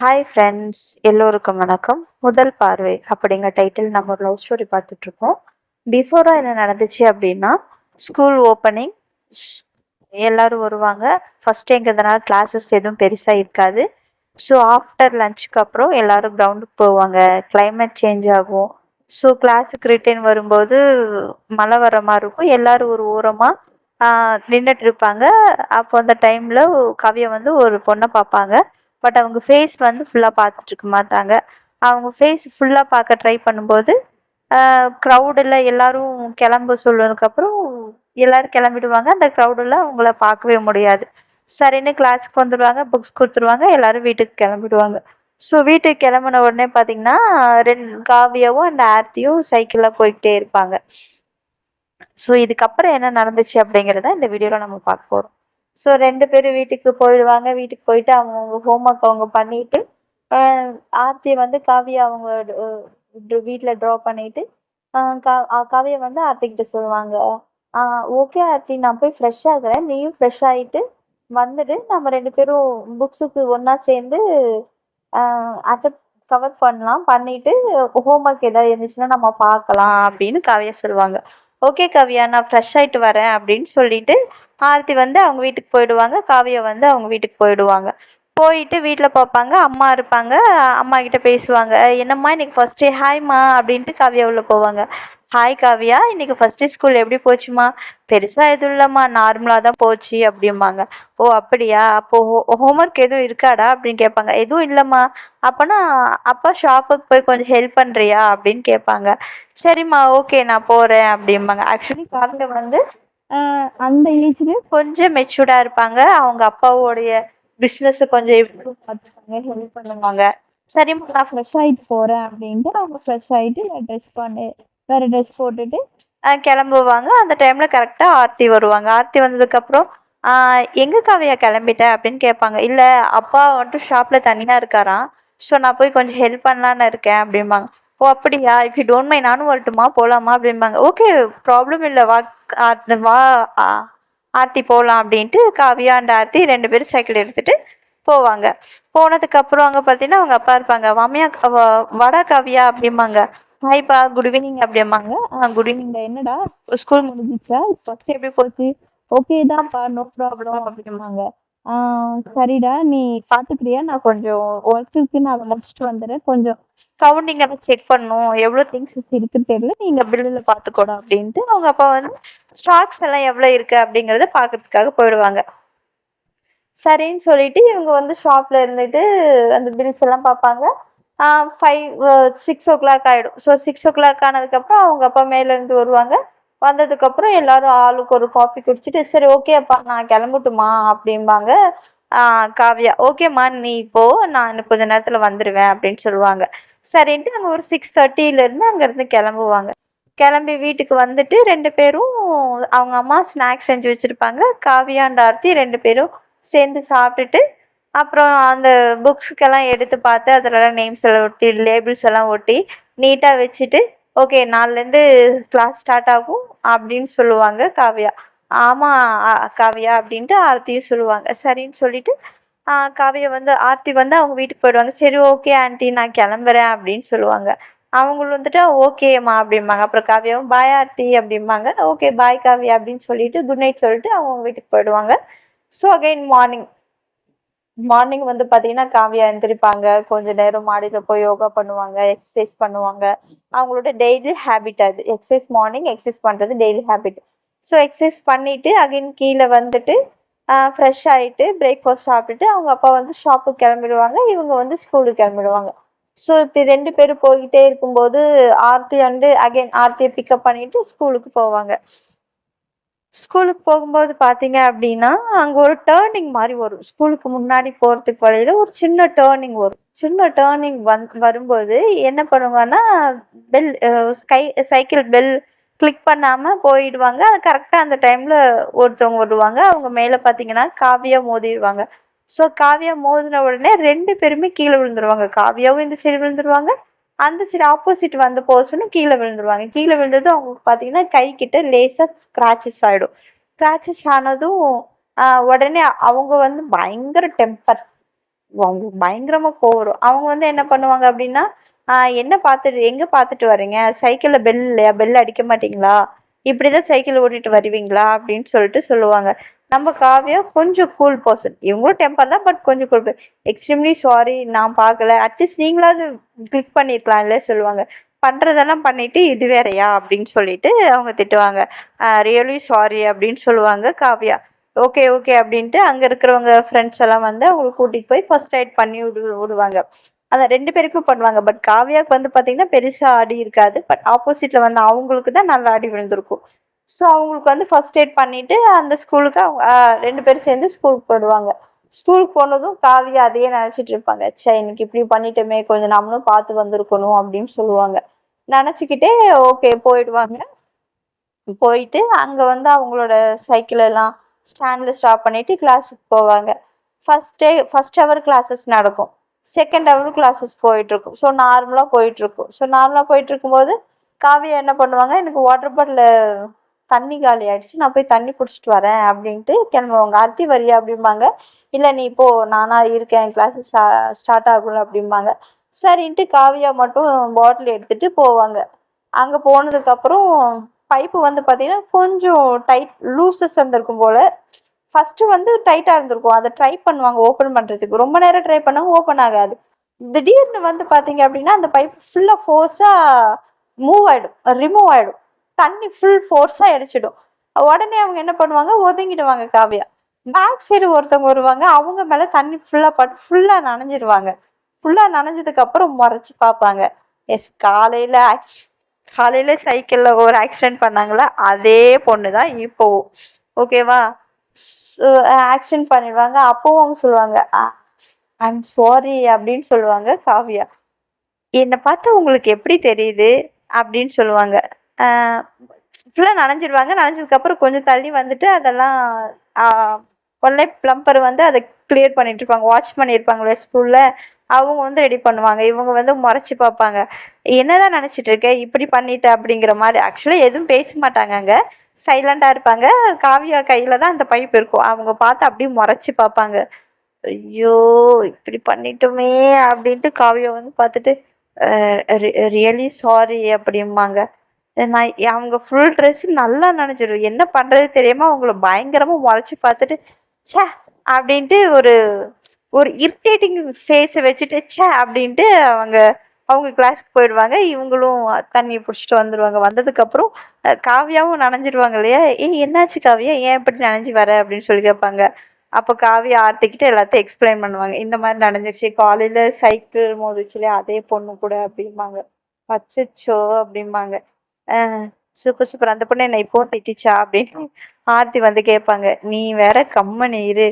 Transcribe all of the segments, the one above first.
Hi friends எல்லோருக்கும் வணக்கம். முதல் பார்வை அப்படிங்கிற டைட்டில் நம்ம ஒரு லவ் ஸ்டோரி பார்த்துட்ருக்கோம் பிஃபோராக என்ன நடந்துச்சு அப்படின்னா ஸ்கூல் ஓப்பனிங் எல்லோரும் வருவாங்க. ஃபஸ்ட் எங்கிறதுனால கிளாஸஸ் எதுவும் பெருசாக இருக்காது. ஸோ ஆஃப்டர் லஞ்சுக்கு அப்புறம் எல்லோரும் கிரவுண்டுக்கு போவாங்க. கிளைமேட் சேஞ்ச் ஆகும். ஸோ கிளாஸுக்கு ரிட்டர்ன் வரும்போது மழை வர மாதிரி இருக்கும். எல்லாரும் ஒரு ஓரமாக நின்றுட்டு இருப்பாங்க அப்போ அந்த டைமில் கவியை வந்து ஒரு பொண்ணை பார்ப்பாங்க பட் அவங்க ஃபேஸ் வந்து ஃபுல்லாக பார்த்துட்டு இருக்க மாட்டாங்க. அவங்க ஃபேஸ் ஃபுல்லாக பார்க்க ட்ரை பண்ணும்போது க்ரௌடில் எல்லாரும் கிளம்ப சொல்லதுக்கப்புறம் எல்லோரும் கிளம்பிடுவாங்க. அந்த க்ரௌடில் அவங்கள பார்க்கவே முடியாது. சரின்னு கிளாஸுக்கு வந்துடுவாங்க புக்ஸ் கொடுத்துருவாங்க எல்லோரும் வீட்டுக்கு கிளம்பிடுவாங்க. ஸோ வீட்டுக்கு கிளம்புன உடனே பார்த்தீங்கன்னா ரெண்டு காவியாவும் அண்ட் ஆர்த்தியும் சைக்கிளில் போய்கிட்டே இருப்பாங்க. ஸோ இதுக்கப்புறம் என்ன நடந்துச்சு அப்படிங்கிறத இந்த வீடியோவில் நம்ம பார்க்க போகிறோம் ஸோ ரெண்டு பேரும் வீட்டுக்கு போயிடுவாங்க. வீட்டுக்கு போயிட்டு அவங்கவுங்க ஹோம் ஒர்க் அவங்க பண்ணிட்டு ஆர்த்தி வந்து காவியா அவங்க வீட்டில் ட்ரா பண்ணிட்டு கா காவியா வந்து ஆர்த்திக்கிட்ட சொல்லுவாங்க ஓகே ஆர்த்தி நான் போய் ஃப்ரெஷ் ஆகுறேன் நீயும் ஃப்ரெஷ் ஆகிட்டு வந்துட்டு நம்ம ரெண்டு பேரும் புக்ஸுக்கு ஒன்றா சேர்ந்து அட்டப் கவர் பண்ணலாம். பண்ணிட்டு ஹோம்ஒர்க் ஏதாவது இருந்துச்சுன்னா நம்ம பார்க்கலாம். அப்படின்னு காவியா சொல்லுவாங்க. ஓகே காவியா நான் ஃப்ரெஷ் ஆகிட்டு வரேன் அப்படின்னு சொல்லிட்டு ஆர்த்தி வந்து அவங்க வீட்டுக்கு போயிடுவாங்க. காவியா வந்து அவங்க வீட்டுக்கு போயிடுவாங்க. போயிட்டு வீட்டில் பார்ப்பாங்க அம்மா இருப்பாங்க அம்மா கிட்ட பேசுவாங்க. என்னம்மா இன்னைக்கு ஃபர்ஸ்ட் டே ஹாய்மா அப்படின்ட்டு காவியா உள்ள போவாங்க. ஹாய் காவியா இன்னைக்கு ஃபர்ஸ்ட் ஸ்கூல் எப்படி போச்சுமா? பெருசாக எதுவும் இல்லைம்மா. நார்மலாக தான் போச்சு அப்படிம்பாங்க. ஓ அப்படியா? அப்போ ஹோம்ஒர்க் எதுவும் இருக்காடா? அப்படின்னு கேட்பாங்க. எதுவும் இல்லைம்மா. அப்போனா அப்பா ஷாப்புக்கு போய் கொஞ்சம் ஹெல்ப் பண்ணுறியா அப்படின்னு கேட்பாங்க. சரிம்மா ஓகே நான் போகிறேன் அப்படிம்பாங்க. ஆக்சுவலி காவியா வந்து அந்த ஏஜ்லேயும் கொஞ்சம் மெச்சூர்டாக இருப்பாங்க. அவங்க அப்பாவோடைய பிஸ்னஸை கொஞ்சம் இம்ப்ரூவ் பார்த்துப்பாங்க ஹெல்ப் பண்ணுவாங்க. சரிம்மா நான் ஃப்ரெஷ் ஆகிட்டு போகிறேன் அப்படின்ட்டு அவங்க ஃப்ரெஷ் ஆகிட்டு ட்ரெஸ் பண்ணி வேறு ட்ரெஸ் போட்டுட்டு கிளம்புவாங்க. அந்த டைமில் கரெக்டாக ஆர்த்தி வருவாங்க. ஆர்த்தி வந்ததுக்கப்புறம் எங்கே காவியா கிளம்பிட்ட? அப்படின்னு கேட்பாங்க. இல்லை அப்பா வந்துட்டு ஷாப்பில் தனியாக இருக்காராம். ஸோ நான் போய் கொஞ்சம் ஹெல்ப் பண்ணலான்னு இருக்கேன் அப்படிம்பாங்க. ஓ அப்படியா? இஃப் யூ டோன்ட் மை நானும் வரட்டுமா? போகலாமா அப்படிம்பாங்க. ஓகே ப்ராப்ளம் இல்லை. வா வா ஆ, ஆர்த்தி போகலாம் அப்படின்ட்டு காவியா அண்ட் ஆர்த்தி ரெண்டு பேரும் சைக்கிள் எடுத்துகிட்டு போவாங்க. போனதுக்கப்புறம் அங்கே பார்த்தீங்கன்னா அவங்க அப்பா இருப்பாங்க. மாமியா வ- காவியா அப்படிம்பாங்க. ஹாய்ப்பா குட் ஈவினிங் அப்படிம்பாங்க. குட் ஈவினிங் என்னடா? ஸ்கூல் முடிஞ்சிச்சா? ஃபர்ஸ்ட் எப்படி போச்சு? ஓகே தான்ப்பா நோ ப்ராப்ளம் அப்படிம்பாங்க. சரிடா. நீ பார்த்துக்கிறியா நான் கொஞ்சம் ஒர்க் இருக்கு. நான் அதை முடிச்சுட்டு வந்துடுறேன். கொஞ்சம் கவுண்டிங் எல்லாம் செக் பண்ணும் எவ்வளோ திங்ஸ் இருக்குன்னு தெரியல. நீங்கள் பில்லில் பார்த்துக்கோடா அப்படின்ட்டு. அவங்க அப்பா வந்து ஸ்டாக்ஸ் எல்லாம் எவ்வளோ இருக்கு? அப்படிங்கிறத பார்க்கறதுக்காக போயிடுவாங்க. சரின்னு சொல்லிட்டு இவங்க வந்து ஷாப்ல இருந்துட்டு அந்த பில்ஸ் எல்லாம் பார்ப்பாங்க. ஃபைவ் சிக்ஸ் ஓ கிளாக் ஆகிடும் ஸோ சிக்ஸ் ஓ கிளாக் ஆனதுக்கப்புறம் அவங்க அப்பா மேலேருந்து வருவாங்க. வந்ததுக்கப்புறம் எல்லாரும் ஆளுக்கு ஒரு காஃபி குடிச்சிட்டு சரி ஓகேப்பா நான் கிளம்பட்டுமா? அப்படிம்பாங்க காவியா. காவ்யா ஓகேம்மா நீ இப்போ நான் இன்னும் கொஞ்ச நேரத்தில் வந்துடுவேன் அப்படின்னு சொல்லுவாங்க. சரின்ட்டு அங்கே ஒரு சிக்ஸ் தேர்ட்டியிலேருந்து அங்கேருந்து கிளம்புவாங்க. கிளம்பி வீட்டுக்கு வந்துட்டு ரெண்டு பேரும் அவங்க அம்மா ஸ்நாக்ஸ் செஞ்சு வச்சுருப்பாங்க. காவியாண்ட் ஆர்த்தி ரெண்டு பேரும் சேர்ந்து சாப்பிட்டுட்டு அப்புறம் அந்த புக்ஸுக்கெல்லாம் எடுத்து பார்த்து அதிலலாம் நேம்ஸ் எல்லாம் ஒட்டி லேபிள்ஸ் எல்லாம் ஒட்டி நீட்டாக வச்சுட்டு ஓகே நாலுலேருந்து கிளாஸ் ஸ்டார்ட் ஆகும் அப்படின்னு சொல்லுவாங்க காவ்யா. ஆமாம் காவ்யா அப்படின்ட்டு ஆர்த்தியும் சொல்லுவாங்க. சரின்னு சொல்லிட்டு காவியை வந்து ஆர்த்தி வந்து அவங்க வீட்டுக்கு போயிடுவாங்க. சரி ஓகே ஆண்டி நான் கிளம்புறேன் அப்படின்னு சொல்லுவாங்க. அவங்களும் வந்துட்டு ஓகேம்மா அப்படிம்பாங்க. அப்புறம் காவியாவும் பாய் ஆர்த்தி அப்படிம்பாங்க. ஓகே பாய் காவியா அப்படின்னு சொல்லிட்டு குட் நைட் சொல்லிட்டு அவங்க வீட்டுக்கு போயிடுவாங்க. ஸோ அகைன் மார்னிங் மார்னிங் வந்து பார்த்தீங்கன்னா காவியா எந்திரிப்பாங்க. கொஞ்ச நேரம் மாடியில் போய் யோகா பண்ணுவாங்க எக்ஸசைஸ் பண்ணுவாங்க. அவங்களோட டெய்லி ஹேபிட் அது. எக்ஸசைஸ் மார்னிங் எக்ஸசைஸ் பண்ணுறது டெய்லி ஹேபிட் ஸோ எக்ஸசைஸ் பண்ணிவிட்டு அகைன் கீழே வந்துட்டு ஃப்ரெஷ் ஆகிட்டு பிரேக்ஃபாஸ்ட் சாப்பிட்டுட்டு அவங்க அப்பா வந்து ஷாப்புக்கு கிளம்பிடுவாங்க இவங்க வந்து ஸ்கூலுக்கு கிளம்பிடுவாங்க. ஸோ இப்படி ரெண்டு பேரும் போய்கிட்டே இருக்கும்போது ஆர்த்தி வந்து அகைன் ஆர்த்தியை பிக்கப் பண்ணிட்டு ஸ்கூலுக்கு போவாங்க. ஸ்கூலுக்கு போகும்போது பார்த்தீங்க அப்படின்னா அங்கே ஒரு டேர்னிங் மாதிரி வரும். ஸ்கூலுக்கு முன்னாடி போகிறதுக்கு வழியில் ஒரு சின்ன டேர்னிங் வரும். சின்ன டேர்னிங் வந் வரும்போது என்ன பண்ணுவாங்கன்னா பெல் ஸ்கை சைக்கிள் பெல் கிளிக் பண்ணாமல் போயிடுவாங்க. அது கரெக்டாக அந்த டைமில் ஒருத்தவங்க வருவாங்க. அவங்க மேலே பார்த்தீங்கன்னா காவியாக மோதிடுவாங்க. ஸோ காவியா மோதின உடனே ரெண்டு பேருமே கீழே விழுந்துருவாங்க. காவியாவும் இந்த சைடு விழுந்துருவாங்க. அந்த சைடு ஆப்போசிட் வந்த பர்சனும் கீழே விழுந்துருவாங்க. கீழே விழுந்ததும் அவங்களுக்கு பார்த்தீங்கன்னா கை கிட்ட லேசாக ஸ்க்ராச்சஸ் ஆகிடும் ஸ்க்ராச்சஸ் ஆனதும் ஆஹ் உடனே அவங்க வந்து பயங்கர டெம்பர் அவங்களுக்கு பயங்கரமா கோவரும் அவங்க வந்து என்ன பண்ணுவாங்க அப்படின்னா ஆஹ் என்ன பார்த்துட்டு எங்க பார்த்துட்டு வர்றீங்க? சைக்கிளில் பெல் இல்லையா? பெல் அடிக்க மாட்டீங்களா? இப்படிதான் சைக்கிள் ஓட்டிட்டு வருவீங்களா? அப்படின்னு சொல்லிட்டு சொல்லுவாங்க. நம்ம காவியா கொஞ்சம் கூல் பர்சன் இவங்களும் டெம்பர் தான் பட் கொஞ்சம் கூல் எக்ஸ்ட்ரீம்லி சாரி நான் பார்க்கல. அட்லீஸ்ட் நீங்களாவது கிளிக் பண்ணியிருக்கலாம்ல சொல்லுவாங்க. பண்ணுறதெல்லாம் பண்ணிட்டு இது வேறயா? அப்படின்னு சொல்லிட்டு அவங்க திட்டுவாங்க. ரியலி சாரி அப்படின்னு சொல்லுவாங்க காவியா. ஓகே ஓகே அப்படின்ட்டு அங்கே இருக்கிறவங்க ஃப்ரெண்ட்ஸ் எல்லாம் வந்து அவங்களை கூட்டிகிட்டு போய் ஃபர்ஸ்ட் எய்ட் பண்ணி விடு விடுவாங்க. அதை ரெண்டு பேருக்கும் பண்ணுவாங்க. பட் காவியாவுக்கு வந்து பார்த்தீங்கன்னா பெருசாக அடி இருக்காது. பட் ஆப்போசிட்டில் வந்து அவங்களுக்கு தான் நல்லா அடி விழுந்திருக்கும். ஸோ அவங்களுக்கு வந்து ஃபர்ஸ்ட் எய்ட் பண்ணிவிட்டு அந்த ஸ்கூலுக்கு அவங்க ரெண்டு பேரும் சேர்ந்து ஸ்கூலுக்கு போயிடுவாங்க. ஸ்கூலுக்கு போனதும் காவியா அதையே நினச்சிட்டு இருப்பாங்க. சே இன்னைக்கு இப்படி பண்ணிட்டோமே கொஞ்சம் நம்மளும் பார்த்து வந்திருக்கணும் அப்படின்னு சொல்லுவாங்க. நினச்சிக்கிட்டே ஓகே போயிடுவாங்க போயிட்டு அங்கே வந்து அவங்களோட சைக்கிளெல்லாம் ஸ்டாண்டில் ஸ்டாப் பண்ணிவிட்டு கிளாஸுக்கு போவாங்க. First day first hour classes நடக்கும். செகண்ட் ஹவர் கிளாஸஸ் போயிட்டுருக்கும். ஸோ நார்மலாக போயிட்டுருக்கும். ஸோ நார்மலாக போயிட்டுருக்கும்போது காவியா என்ன பண்ணுவாங்க? எனக்கு வாட்டர் பாட்டில் தண்ணி காலி ஆயிடுச்சு. நான் போய் தண்ணி பிடிச்சிட்டு வரேன் அப்படின்ட்டு கிளம்புவாங்க. அத்தி வரியா? அப்படிம்பாங்க. இல்லை நீ இப்போ நானா இருக்கேன். கிளாஸ் ஸ்டார்ட் ஆகும் அப்படிம்பாங்க. சரின்ட்டு காவியா மட்டும் பாட்டில் எடுத்துட்டு போவாங்க. அங்கே போனதுக்கப்புறம் பைப்பு வந்து பார்த்தீங்கன்னா கொஞ்சம் டைட் லூசஸ் இருந்திருக்கும் போல். ஃபஸ்ட்டு வந்து டைட்டாக இருந்திருக்கும். அதை ட்ரை பண்ணுவாங்க ஓப்பன் பண்ணுறதுக்கு ரொம்ப நேரம் ட்ரை பண்ணாங்க ஓப்பன் ஆகாது. திடீர்னு வந்து பார்த்தீங்க அப்படின்னா அந்த பைப் ஃபுல்லாக ஃபோர்ஸாக மூவ் ஆகிடும் ரிமூவ் ஆகிடும் தண்ணி ஃபுல் ஃபோர்ஸாக அடிச்சிடும் உடனே அவங்க என்ன பண்ணுவாங்க? ஒதுங்கிடுவாங்க காவியா. பேக் சைடு ஒருத்தவங்க வருவாங்க. அவங்க மேலே தண்ணி ஃபுல்லாக பட் ஃபுல்லாக நனைஞ்சிடுவாங்க ஃபுல்லாக நனைஞ்சதுக்கப்புறம் மறைச்சி பார்ப்பாங்க. எஸ் காலையில் ஆக்சி காலையில் சைக்கிளில் ஒரு ஆக்சிடென்ட் பண்ணாங்களே? அதே பொண்ணு தான் இப்போவும் ஓகேவா ஆக்சிடென்ட் பண்ணிடுவாங்க. அப்போவும் அவங்க சொல்லுவாங்க ஐம் சாரி அப்படின்னு சொல்லுவாங்க காவியா. என்னை பார்த்தா உங்களுக்கு எப்படி தெரியுது? அப்படின்னு சொல்லுவாங்க. ஃபுல்லாக நனைஞ்சிடுவாங்க நனைஞ்சதுக்கப்புறம் கொஞ்சம் தள்ளி வந்துட்டு அதெல்லாம் உடனே ப்ளம்பர் வந்து அதை கிளியர் பண்ணிட்டு இருப்பாங்க. வாட்ச் பண்ணியிருப்பாங்களே ஸ்கூலில் அவங்க வந்து ரெடி பண்ணுவாங்க. இவங்க வந்து முறைச்சி பார்ப்பாங்க. என்னதான் நினச்சிட்டு இருக்க? இப்படி பண்ணிட்ட அப்படிங்கிற மாதிரி. ஆக்சுவலாக எதுவும் பேச மாட்டாங்க அங்கே. சைலண்டாக இருப்பாங்க. காவியா கையில் தான் அந்த பைப் இருக்கும். அவங்க பார்த்து அப்படியே முறைச்சி பார்ப்பாங்க. ஐயோ இப்படி பண்ணிட்டோமே அப்படின்ட்டு காவியா வந்து பார்த்துட்டு ரியலி சாரி அப்படிம்பாங்க. நான் அவங்க ஃபுல் ட்ரெஸ் நல்லா நினைச்சிடும் என்ன பண்ணுறது தெரியாமல் அவங்கள பயங்கரமாக முளைச்சி பார்த்துட்டு ச்சே அப்படின்ட்டு ஒரு ஒரு இரிட்டேட்டிங் ஃபேஸை வச்சுட்டு ச்சே அப்படின்ட்டு அவங்க அவங்க கிளாஸ்க்கு போயிடுவாங்க. இவங்களும் தண்ணியை பிடிச்சிட்டு வந்துடுவாங்க வந்ததுக்கப்புறம் காவியாவும் நனைஞ்சிடுவாங்க இல்லையா? ஏ என்னாச்சு காவியா? ஏன் இப்படி நனைஞ்சி வர? அப்படின்னு சொல்லி கேட்பாங்க. அப்போ காவியா ஆர்த்திக்கிட்ட எல்லாத்தையும் எக்ஸ்பிளைன் பண்ணுவாங்க. இந்த மாதிரி நனைஞ்சிருச்சு. காலையில் சைக்கிள் மோதிச்சுலே அதே பொண்ணு கூட அப்படிம்பாங்க. அச்சச்சோ அப்படிம்பாங்க. Super super. அந்த பொண்ணு என்னை இப்போ திட்டிச்சா அப்படின்னு ஆர்த்தி வந்து கேட்பாங்க. நீ வேற கம்மனு இரு.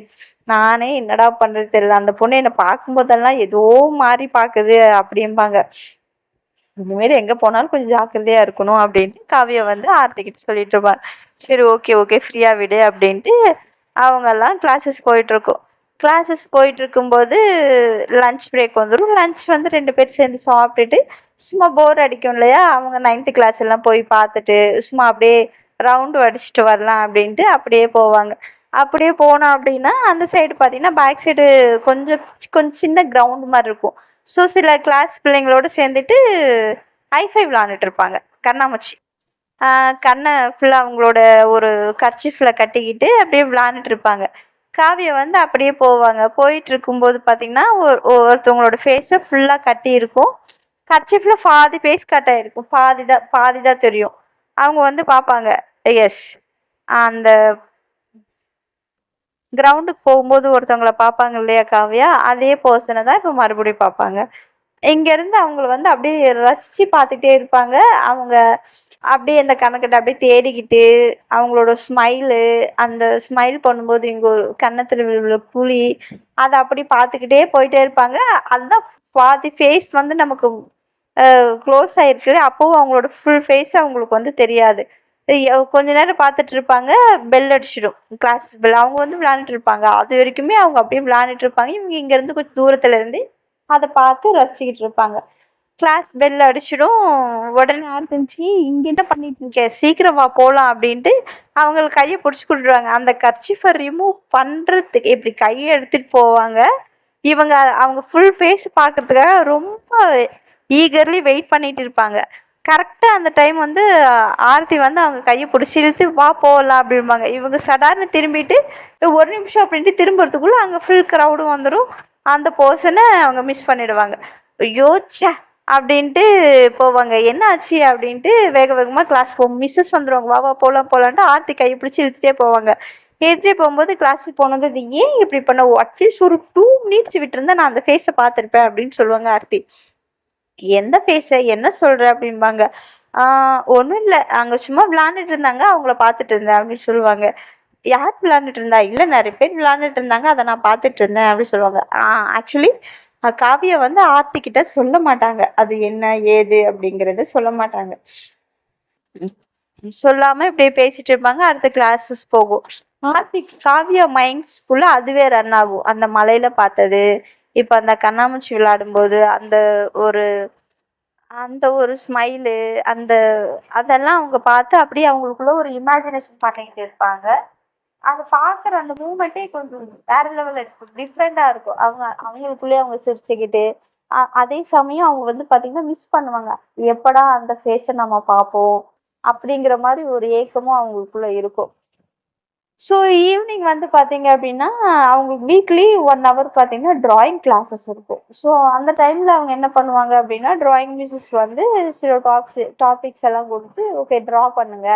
நானே என்னடா பண்றது தெரியல. அந்த பொண்ணு என்னை பார்க்கும்போதெல்லாம் ஏதோ மாதிரி பார்க்குது அப்படிம்பாங்க. இனிமேல் எங்கே போனாலும் கொஞ்சம் ஜாக்கிரதையா இருக்கணும் அப்படின்ட்டு காவியா வந்து ஆர்த்தி கிட்ட சொல்லிட்டு இருப்பாங்க. சரி ஓகே ஓகே. ஃப்ரீயா விடு அப்படின்ட்டு அவங்கெல்லாம் கிளாஸஸ் போயிட்டு இருக்கோம். கிளாஸஸ் போயிட்டுருக்கும்போது லன்ச் லஞ்ச் பிரேக் வந்துடும் லஞ்ச் வந்து ரெண்டு பேர் சேர்ந்து சாப்பிட்டுட்டு சும்மா போர் அடிக்கும் இல்லையா? அவங்க நைன்த்து கிளாஸ் எல்லாம் போய் பார்த்துட்டு சும்மா அப்படியே ரவுண்டு அடிச்சுட்டு வரலாம் அப்படின்ட்டு அப்படியே போவாங்க. அப்படியே போனோம் அப்படின்னா அந்த சைடு பார்த்தீங்கன்னா பேக் சைடு கொஞ்சம் கொஞ்சம் சின்ன கிரவுண்ட் மாதிரி இருக்கும். ஸோ சில கிளாஸ் பிள்ளைங்களோட சேர்ந்துட்டு ஐஃபை விளாண்டுட்டு இருப்பாங்க. கண்ணாமூச்சி. கண்ணை ஃபுல்லாக அவங்களோட ஒரு கர்ச்சிஃபில் கட்டிக்கிட்டு அப்படியே விளாண்டுட்டு இருப்பாங்க. காவியா வந்து அப்படியே போவாங்க. போயிட்டு இருக்கும்போது பார்த்தீங்கன்னா ஒரு ஒருத்தவங்களோட ஃபேஸை ஃபுல்லாக கட்டி இருக்கும். கர்ச்சிஃபில் பாதி ஃபேஸ் கட் ஆகிருக்கும் பாதி தான் பாதி தான் தெரியும். அவங்க வந்து பார்ப்பாங்க எஸ் அந்த கிரவுண்டுக்கு போகும்போது ஒருத்தவங்கள பார்ப்பாங்க இல்லையா காவியா? அதே பர்சனை தான் இப்போ மறுபடியும் பார்ப்பாங்க. இங்கேருந்து அவங்கள வந்து அப்படியே ரசித்து பார்த்துட்டே இருப்பாங்க. அவங்க அப்படியே அந்த கணக்கிட்ட அப்படியே தேடிக்கிட்டு அவங்களோட ஸ்மைலு அந்த ஸ்மைல் பண்ணும்போது இங்கே ஒரு கன்னத்தில் விழுற குழி அதை அப்படி பார்த்துக்கிட்டே போயிட்டே இருப்பாங்க. அதுதான் பாதி ஃபேஸ் வந்து நமக்கு க்ளோஸ் ஆகிருக்கு அப்போவும் அவங்களோட ஃபுல் ஃபேஸ் அவங்களுக்கு வந்து தெரியாது. கொஞ்ச நேரம் பார்த்துட்டு இருப்பாங்க பெல் அடிச்சிடும். கிளாஸ் பெல் அவங்க வந்து விளாண்டுட்டு இருப்பாங்க. அது வரைக்குமே அவங்க அப்படியே விளாண்டுட்டு இருப்பாங்க. இவங்க இங்கேருந்து கொஞ்சம் தூரத்தில் இருந்து அதை பார்த்து ரசிச்சுக்கிட்டு இருப்பாங்க. கிளாஸ் பெல் அடிச்சிடும். உடனே ஆரம்பிச்சு இங்கே என்ன பண்ணிட்டு இருக்க. சீக்கிரம் வா போகலாம் அப்படின்ட்டு அவங்களுக்கு கையை பிடிச்சி கொடுத்துருவாங்க அந்த கர்ச்சிஃபை ரிமூவ் பண்ணுறதுக்கு இப்படி கையை எடுத்துகிட்டு போவாங்க. இவங்க அவங்க ஃபுல் ஃபேஸ் பார்க்கறதுக்காக ரொம்ப ஈகர்லி வெயிட் பண்ணிட்டு இருப்பாங்க. கரெக்டாக அந்த டைம் வந்து ஆர்த்தி வந்து அவங்க கையை பிடிச்சி இழுத்து வா போகலாம் அப்படிம்பாங்க. இவங்க சடார்னு திரும்பிட்டு ஒரு நிமிஷம் அப்படின்ட்டு திரும்புறதுக்குள்ளே அங்கே ஃபுல் க்ரௌடும் வந்துடும் அந்த போர்ஷனை அவங்க மிஸ் பண்ணிடுவாங்க. ஐயோ ச்சே அப்படின்ட்டு போவாங்க. என்ன ஆச்சு அப்படின்ட்டு வேக வேகமாக கிளாஸ் போவோம் மிஸ்ஸஸ் வந்துடுவாங்க வா வா போகலாம் போகலான்ட்டு ஆர்த்தி கையை பிடிச்சி இழுத்துட்டே போவாங்க. இழுத்துட்டே போகும்போது கிளாஸுக்கு போனது அது ஏன் இப்படி பண்ண? அட்லீஸ்ட் ஒரு டூ மினிட்ஸ் விட்டுருந்தா நான் அந்த ஃபேஸை பார்த்துருப்பேன் அப்படின்னு சொல்லுவாங்க ஆர்த்தி. எந்த ஃபேஸை என்ன சொல்கிற அப்படிம்பாங்க. ஒன்றும் இல்லை. அங்கே சும்மா விளாண்டுட்டு இருந்தாங்க. அவங்கள பார்த்துட்டு இருந்தேன் அப்படின்னு சொல்லுவாங்க. யார் விளாண்டுட்டு இருந்தா? இல்லை நிறைய பேர் விளாண்டுட்டு இருந்தாங்க. அதை நான் பார்த்துட்டு இருந்தேன் அப்படின்னு சொல்லுவாங்க. ஆக்சுவலி காவியை வந்து ஆர்த்தி கிட்ட சொல்ல மாட்டாங்க. அது என்ன ஏது அப்படிங்கிறத சொல்ல மாட்டாங்க. சொல்லாம இப்படியே பேசிட்டு இருப்பாங்க. அடுத்த கிளாஸஸ் போகும். ஆர்த்தி காவியா மைண்ட்ஸ்குள்ள அதுவே ரன் ஆகும். அந்த மலையில பார்த்தது இப்ப அந்த கண்ணாமூச்சி விளையாடும்போது அந்த ஒரு அந்த ஒரு ஸ்மைலு அந்த அதெல்லாம் அவங்க பார்த்து அப்படியே அவங்களுக்குள்ள ஒரு இமேஜினேஷன் பண்ணிக்கிட்டு இருப்பாங்க. அதை பார்க்குற அந்த மூமெண்ட்டே கொஞ்சம் வேற லெவலில் இருக்கும். டிஃப்ரெண்ட்டாக இருக்கும். அவங்க அவங்களுக்குள்ளேயே அவங்க சிரிச்சுக்கிட்டு அதே சமயம் அவங்க வந்து பார்த்தீங்கன்னா மிஸ் பண்ணுவாங்க. எப்படா அந்த ஃபேஸை நம்ம பார்ப்போம்? அப்படிங்கிற மாதிரி ஒரு ஏக்கமும் அவங்களுக்குள்ள இருக்கும். ஸோ ஈவினிங் வந்து பார்த்தீங்க அப்படின்னா அவங்களுக்கு வீக்லி ஒன் ஹவர் பார்த்தீங்கன்னா ட்ராயிங் கிளாஸஸ் இருக்கும். ஸோ அந்த டைமில் அவங்க என்ன பண்ணுவாங்க அப்படின்னா ட்ராயிங் மிஸ்ஸஸ் வந்து சில டாக்ஸ் டாபிக்ஸ் எல்லாம் கொடுத்து ஓகே ட்ரா பண்ணுங்க.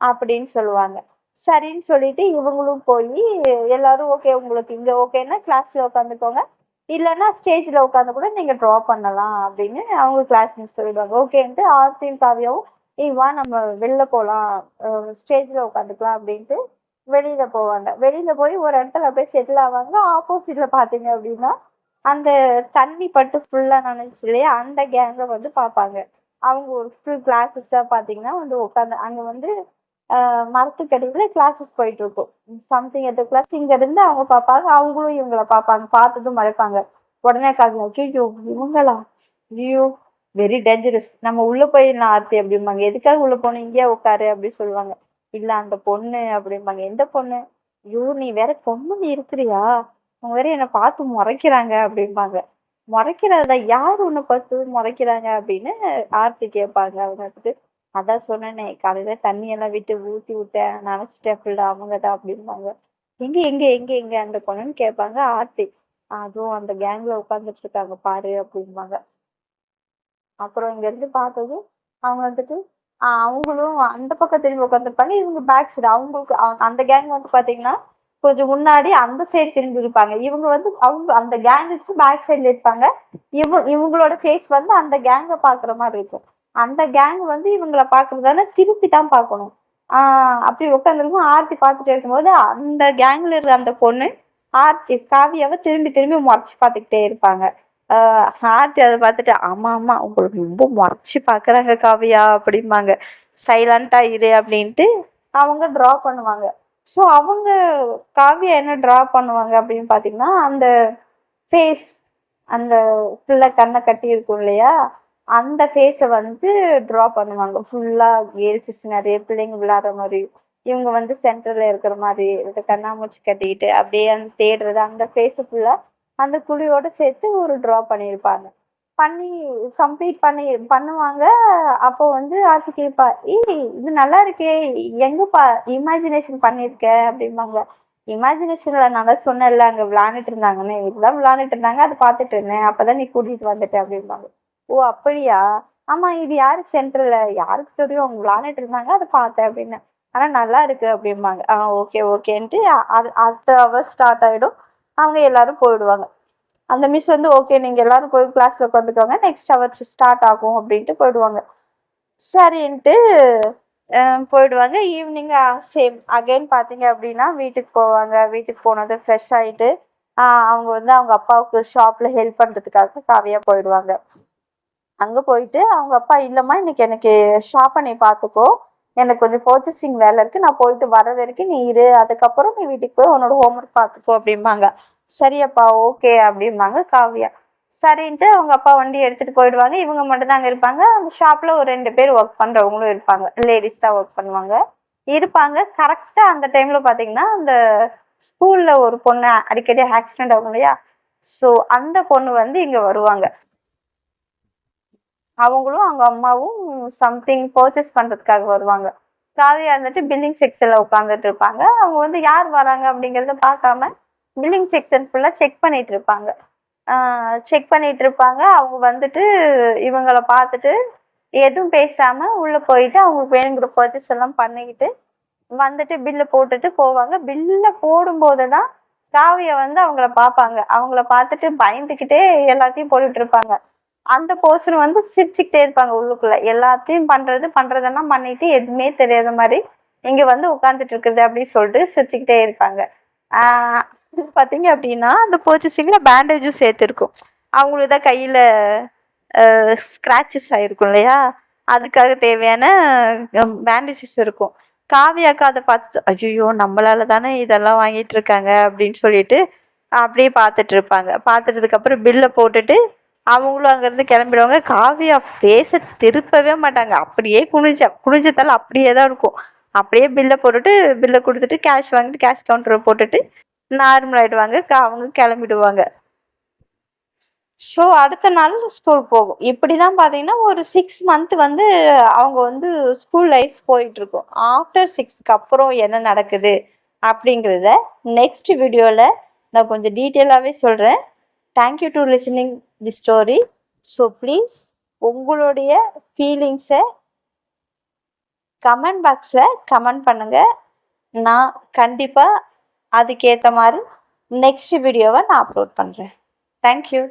அப்படின்னு சொல்லுவாங்க. சரின்னு சொல்லிட்டு இவங்களும் போய் எல்லாரும் ஓகே உங்களுக்கு இங்கே ஓகேன்னா கிளாஸில் உட்காந்துக்கோங்க இல்லைன்னா ஸ்டேஜில் உட்காந்து கூட நீங்கள் ட்ரா பண்ணலாம் அப்படின்னு அவங்க கிளாஸ் மிஸ் சொல்லிடுவாங்க. ஓகேன்ட்டு ஆர்த்தியும் காவியாவும் ஏய் வா நம்ம வெளில போகலாம் ஸ்டேஜில் உட்காந்துக்கலாம் அப்படின்ட்டு வெளியில போவாங்க. வெளியில போய் ஒரு இடத்துல அப்படியே செட்டில் ஆவாங்க. ஆப்போசிட்ல பாத்தீங்க அப்படின்னா அந்த தண்ணி பட்டு ஃபுல்லா நினைச்சு இல்லையா? அந்த கேங்கை வந்து பார்ப்பாங்க. அவங்க ஒரு ஃபுல் கிளாஸஸா பாத்தீங்கன்னா வந்து உட்காந்து அங்க வந்து மரத்துக்கடியில கிளாஸஸ் போயிட்டு இருக்கும் சம்திங் எந்த கிளாஸ் இங்க இருந்து அவங்க பார்ப்பாங்க அவங்களும் இவங்கள பார்ப்பாங்க. பார்த்ததும் மறைப்பாங்க. உடனே காதுல ஐயோ இவங்களா? ஐயோ வெரி டேஞ்சரஸ் நம்ம உள்ள போயிடலாம் ஆர்த்தி அப்படிம்பாங்க. எதுக்காக உள்ள போகணும்? இங்கேயா உட்காரு அப்படின்னு சொல்லுவாங்க. இல்ல அந்த பொண்ணு அப்படிம்பாங்க. எந்த பொண்ணு? ஐயோ நீ வேற பொண்ணு இருக்கிறியா? அவங்க வேற என்னை பார்த்து முறைக்கிறாங்க அப்படிம்பாங்க. முறைக்கிறதா? யார் உன்னை பார்த்து முறைக்கிறாங்க அப்படின்னு ஆர்த்தி கேட்பாங்க. அவங்க வந்துட்டு அதான் சொன்னேனே காலையில தண்ணி எல்லாம் விட்டு ஊத்தி விட்டேன். நினைச்சிட்டேன் ஃபுல்லா அவங்க தான் அப்படிம்பாங்க. எங்க எங்க எங்க எங்க? அந்த பொண்ணுன்னு கேட்பாங்க ஆர்த்தி. அதுவும் அந்த கேங்ல உட்காந்துட்டு இருக்காங்க பாரு அப்படிம்பாங்க. அப்புறம் இங்க இருந்து பார்த்ததும் அவங்க வந்துட்டு அவங்களும் அந்த பக்கம் திரும்பி உட்காந்துருப்பாங்க இவங்க பேக் சைடு அவங்களுக்கு அந்த கேங் வந்து பாத்தீங்கன்னா கொஞ்சம் முன்னாடி அந்த சைடு திரும்பி இருப்பாங்க. இவங்க வந்து அவங்க அந்த கேங்குக்கு பேக் சைடுல இருப்பாங்க. இவ இவங்களோட ஃபேஸ் வந்து அந்த கேங்கை பாக்குற மாதிரி இருக்கும். அந்த கேங் வந்து இவங்கள பார்க்குறதால திருப்பி தான் பார்க்கணும். அப்படி உட்காந்துருக்கும் ஆர்த்தி பார்த்துட்டு இருக்கும்போது அந்த கேங்கில் இருக்கிற அந்த பொண்ணு ஆர்த்தி காவியாவை திரும்பி திரும்பி முறைச்சி பார்த்துக்கிட்டே இருப்பாங்க. ஆர்த்தி அதை பார்த்துட்டு ஆமாம் ஆமாம் உங்களுக்கு ரொம்ப முறைச்சி பார்க்குறாங்க காவியா அப்படிம்பாங்க. சைலண்ட்டாக இரு அப்படின்ட்டு அவங்க ட்ரா பண்ணுவாங்க. ஸோ அவங்க காவியா என்ன ட்ரா பண்ணுவாங்க அப்படின்னு பார்த்தீங்கன்னா அந்த ஃபேஸ் அந்த ஃபுல்லாக கண்ணை கட்டி இருக்கும் இல்லையா? அந்த ஃபேஸை வந்து ட்ரா பண்ணுவாங்க. ஃபுல்லாக கேர்ள்ஸஸ் நிறைய பிள்ளைங்க விளையாடுற மாதிரி. இவங்க வந்து சென்டரில் இருக்கிற மாதிரி இந்த கண்ணாமூச்சி கட்டிக்கிட்டு அப்படியே அந்த தேடுறது அந்த ஃபேஸை ஃபுல்லாக அந்த குழியோடு சேர்த்து ஒரு ட்ரா பண்ணியிருப்பாங்க. பண்ணி கம்ப்ளீட் பண்ணி பண்ணுவாங்க. அப்போ வந்து ஆர்த்தி கேட்பா ஏய் இது நல்லா இருக்கே. எங்கப்பா இமேஜினேஷன் பண்ணியிருக்க? அப்படிம்பாங்க. இமேஜினேஷன்ல நான் தான் சொன்னேன்ல அங்கே விளாண்டுட்டு இருந்தாங்கன்னு. இதுதான் விளாண்டுட்டு இருந்தாங்க. அதை பார்த்துட்டு இருந்தேன். அப்போதான் நீ கூட்டிகிட்டு வந்துட்டேன் அப்படிம்பாங்க. ஓ அப்படியா? ஆமா இது யாரு சென்டர்ல யாருக்கு தெரியும்? அவங்க விளாண்டுட்டு இருந்தாங்க அதை பார்த்தேன் அப்படின்னு. ஆனா நல்லா இருக்கு அப்படிம்பாங்க. ஆ ஓகே ஓகேன்ட்டு அது அடுத்த ஹவர் ஸ்டார்ட் ஆயிடும். அவங்க எல்லாரும் போயிடுவாங்க. அந்த மிஸ் வந்து ஓகே நீங்க எல்லாரும் போய் கிளாஸ்ல உட்காந்துக்கோங்க. நெக்ஸ்ட் ஹவர் ஸ்டார்ட் ஆகும் அப்படின்ட்டு போயிடுவாங்க. சரின்ட்டு போயிடுவாங்க. ஈவினிங் சேம் அகைன் பார்த்தீங்க அப்படின்னா வீட்டுக்கு போவாங்க. வீட்டுக்கு போனது ஃப்ரெஷ் ஆகிட்டு அவங்க வந்து அவங்க அப்பாவுக்கு ஷாப்பில் ஹெல்ப் பண்ணுறதுக்காக காவியாக போயிடுவாங்க. அங்கே போயிட்டு அவங்க அப்பா இல்லைம்மா இன்னைக்கு எனக்கு ஷாப்பை நீ பார்த்துக்கோ எனக்கு கொஞ்சம் பர்ச்சேசிங் வேலை இருக்குது நான் போயிட்டு வர வரைக்கும் நீ இரு. அதுக்கப்புறம் நீ வீட்டுக்கு போய் உன்னோட ஹோம்ஒர்க் பார்த்துக்கோ அப்படிம்பாங்க. சரியப்பா ஓகே அப்படிம்பாங்க காவியா. சரின்ட்டு அவங்க அப்பா வண்டி எடுத்துகிட்டு போயிடுவாங்க. இவங்க மட்டும்தான் அங்கே இருப்பாங்க. அந்த ஷாப்பில் ஒரு ரெண்டு பேர் ஒர்க் பண்ணுறவங்களும் இருப்பாங்க. லேடிஸ் தான் ஒர்க் பண்ணுவாங்க. இருப்பாங்க. கரெக்டாக அந்த டைமில் பார்த்தீங்கன்னா அந்த ஸ்கூலில் ஒரு பொண்ணு அடிக்கடி ஆக்சிடென்ட் ஆகும் இல்லையா? ஸோ அந்த பொண்ணு வந்து இங்கே வருவாங்க. அவங்களும் அவங்க அம்மாவும் சம்திங் பர்ச்சேஸ் பண்ணுறதுக்காக வருவாங்க. காவியா இருந்துட்டு பில்லிங் செக்ஷனில் உட்காந்துட்டு இருப்பாங்க. அவங்க வந்து யார் வராங்க அப்படிங்கிறத பார்க்காம பில்லிங் செக்ஷன் ஃபுல்லாக செக் பண்ணிட்டு இருப்பாங்க. செக் பண்ணிட்டு இருப்பாங்க. அவங்க வந்துட்டு இவங்கள பார்த்துட்டு எதுவும் பேசாமல் உள்ளே போயிட்டு அவங்களுக்கு வேணுங்கிற பர்ச்சேஸ் எல்லாம் பண்ணிக்கிட்டு வந்துட்டு பில்லு போட்டுட்டு போவாங்க. பில்லில் போடும்போது தான் காவியை வந்து அவங்கள பார்ப்பாங்க. அவங்கள பார்த்துட்டு பயந்துக்கிட்டே எல்லாத்தையும் போட்டுட்டு இருப்பாங்க. அந்த போர்ஷன் வந்து சிரிச்சுக்கிட்டே இருப்பாங்க உள்ளுக்குள்ள. எல்லாத்தையும் பண்றது பண்றதெல்லாம் பண்ணிட்டு எதுவுமே தெரியாத மாதிரி இங்க வந்து உட்காந்துட்டு இருக்குது அப்படின்னு சொல்லிட்டு சிரிச்சுக்கிட்டே இருப்பாங்க. பார்த்தீங்க அப்படின்னா அந்த பர்ச்சேசிங்ல பேண்டேஜும் சேர்த்துருக்கும். அவங்களுக்கு தான் கையில் ஸ்க்ராச்சஸ் ஆகிருக்கும் இல்லையா? அதுக்காக தேவையான பேண்டேஜஸ் இருக்கும். காவியாக்கா அதை பார்த்து ஐயோ நம்மளால தானே இதெல்லாம் வாங்கிட்டு இருக்காங்க? அப்படின்னு சொல்லிட்டு அப்படியே பார்த்துட்டு இருப்பாங்க. பார்த்துட்டதுக்கப்புறம் பில்லை போட்டுட்டு அவங்களும் அங்கேருந்து கிளம்பிடுவாங்க. காவியா ஃபேஸை திருப்பவே மாட்டாங்க. அப்படியே குனிஞ்ச குனிஞ்சத்தால் அப்படியே தான் இருக்கும். அப்படியே பில்லை போட்டுட்டு பில்லை கொடுத்துட்டு கேஷ் வாங்கிட்டு கேஷ் கவுண்டரை போட்டுட்டு நார்மல் ஆகிடுவாங்க அவங்க கிளம்பிடுவாங்க. ஸோ அடுத்த நாள் ஸ்கூல் போகும். இப்படி தான் பார்த்தீங்கன்னா ஒரு சிக்ஸ் மந்த் வந்து அவங்க வந்து ஸ்கூல் லைஃப் போயிட்டுருக்கும் ஆஃப்டர் சிக்ஸ்க்கு அப்புறம் என்ன நடக்குது அப்படிங்கிறத நெக்ஸ்ட் வீடியோவில் நான் கொஞ்சம் டீட்டெயிலாகவே சொல்கிறேன் thank you to listening the story so please உங்களுடைய ஃபீலிங்ஸை கமெண்ட் பாக்ஸில் கமெண்ட் பண்ணுங்கள் நான் கண்டிப்பாக அதுக்கேற்ற மாதிரி நெக்ஸ்ட் வீடியோவை நான் அப்லோட் பண்ணுறேன் தேங்க்யூ